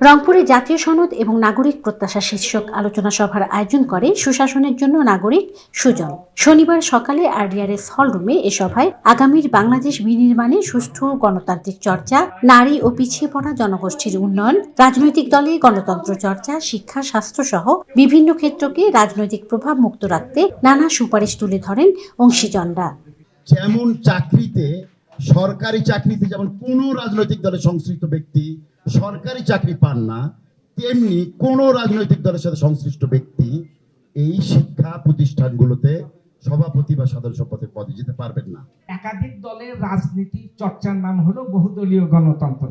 রংপুরে জাতীয় সনদ এবং নাগরিক প্রত্যাশা শীর্ষক আলোচনা সভার আয়োজন করে সুশাসনের জন্য নাগরিক সুজন। শনিবার সকালে আরডিআরএস হল রুমে এ সভায় আগামীর বাংলাদেশ বিনির্মাণে সুষ্ঠু গণতান্ত্রিক চর্চা, নারী ও পিছিয়ে পড়া জনগোষ্ঠীর উন্নয়ন, রাজনৈতিক দলে গণতন্ত্র চর্চা, শিক্ষা, স্বাস্থ্য সহ বিভিন্ন ক্ষেত্রকে রাজনৈতিক প্রভাব মুক্ত রাখতে নানা সুপারিশ তুলে ধরেন অংশীজনরা। যেমন চাকরিতে, সরকারি চাকরিতে যেমন কোনো রাজনৈতিক দলের সংশ্লিষ্ট ব্যক্তি সরকারি চাকরি পান না তেমনি কোনো রাজনৈতিক দলের সাথে সংশ্লিষ্ট ব্যক্তি এই শিক্ষা প্রতিষ্ঠানগুলোতে সভাপতি বা সদস্য পদে পদে যেতে পারবেন না। একাধিক দলের রাজনীতি চর্চার নাম হলো বহুদলীয় গণতন্ত্র।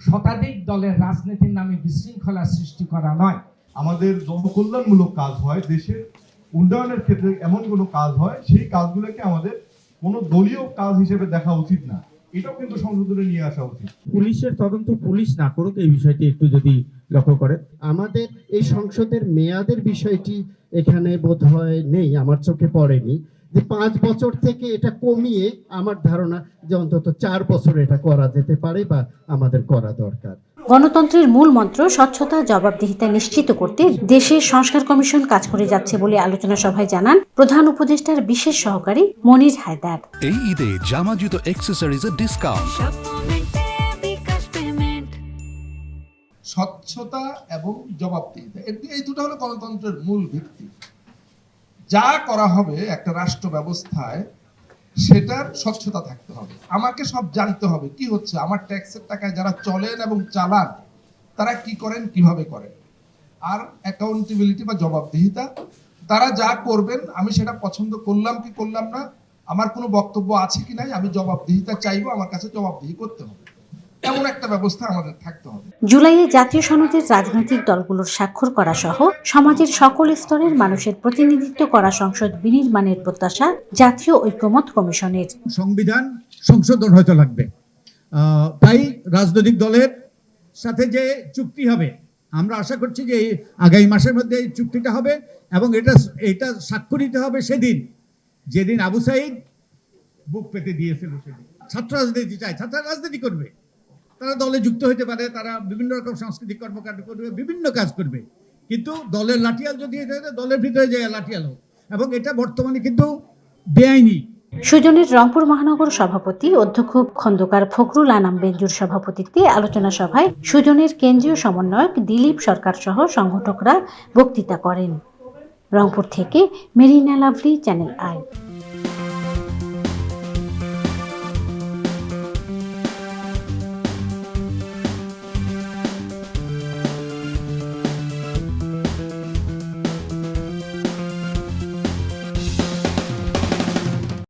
শতাধিক দলের রাজনীতির নামে বিশৃঙ্খলা সৃষ্টি করা নয়। আমাদের জনকল্যাণমূলক কাজ হয় দেশের উন্নয়নের ক্ষেত্রে এমন কোনো কাজ হয় সেই কাজগুলোকে আমাদের কোনো দলীয় কাজ হিসেবে দেখা উচিত না। এটাও কিন্তু সংশোধনে নিয়ে আসা উচিত। পুলিশের তদন্ত পুলিশ না করুক এই বিষয়টি একটু যদি লক্ষ্য করেন আমাদের এই সংসদের মেয়াদের বিষয়টি এখানে বোধ হয় নেই আমার চোখে পড়েনি। যে পাঁচ বছর থেকে এটা কমিয়ে আমার ধারণা যে অন্তত চার বছর এটা করা যেতে পারে বা আমাদের করা দরকার। গণতন্ত্রের মূল মন্ত্র স্বচ্ছতা জবাবদিহিতা নিশ্চিত করতে দেশের সংস্কার কমিশন কাজ করে যাচ্ছে বলে আলোচনা সভায় জানান প্রধান উপদেষ্টার বিশেষ সহকারী মনির হায়দার। এই ঈদে জামা জুতো অ্যাক্সেসরিজের ডিসকাউন্ট স্বচ্ছতা এবং জবাবদিহিতা এই দুটো হলো গণতন্ত্রের মূল ভিত্তি। যা করা হবে একটা রাষ্ট্র ব্যবস্থায় সেটার স্বচ্ছতা থাকতে হবে। আমাকে সব জানতে হবে, কি হচ্ছে? আমার ট্যাক্সের টাকায় যারা চলেন এবং চালান, তারা কি করেন, কীভাবে করেন? আর অ্যাকাউন্টেবিলিটি বা জবাবদিহিতা, তারা যা করবেন, আমি সেটা পছন্দ করলাম কি করলাম না, আমার কোনো বক্তব্য আছে কি নাই, আমি জবাবদিহিতা চাইব, আমার কাছে জবাবদিহি করতে হবে। এমন একটা ব্যবস্থা আমাদের থাকতে হবে। জুলাইয়ে জাতীয় সনদের রাজনৈতিক দলগুলোর স্বাক্ষর করা সহ সমাজের সকল স্তরের মানুষের প্রতিনিধিত্ব করা সংসদ বিনির্মাণের প্রত্যাশা জাতীয় ঐক্যমত কমিশনের। সংবিধান সংশোধন হয়তো লাগবে। তাই রাজনৈতিক দলের সাথে যে চুক্তি হবে, আমরা আশা করছি যে আগামী মাসের মধ্যে এই চুক্তিটা হবে এবং এটা এটা স্বাক্ষরিত হবে সেদিন। যেদিন আবু সাইদ বুক পেতে দিয়েছিল সেদিন। ছাত্র রাজনীতি চায় ছাত্র রাজনীতি করবে। তারা দলে যুক্ত হতে পারে, তারা বিভিন্ন রকম সাংস্কৃতিক কর্মকাণ্ড করবে, বিভিন্ন কাজ করবে। কিন্তু দলের লাঠিয়াল যদি দলের ভিতরে যায় লাঠিয়াল হোক। এবং এটা বর্তমানে কিন্তু বেআইনি। সুজনের রংপুর মহানগর সভাপতি অধ্যক্ষ খন্দকার ফখরুল আনাম বেঞ্জুর সভাপতিত্বে আলোচনা সভায় সুজনের কেন্দ্রীয় সমন্বয়ক দিলীপ সরকার সহ সংগঠকরা বক্তৃতা করেন। রংপুর থেকে মেরিনা লাভলি, চ্যানেল আই।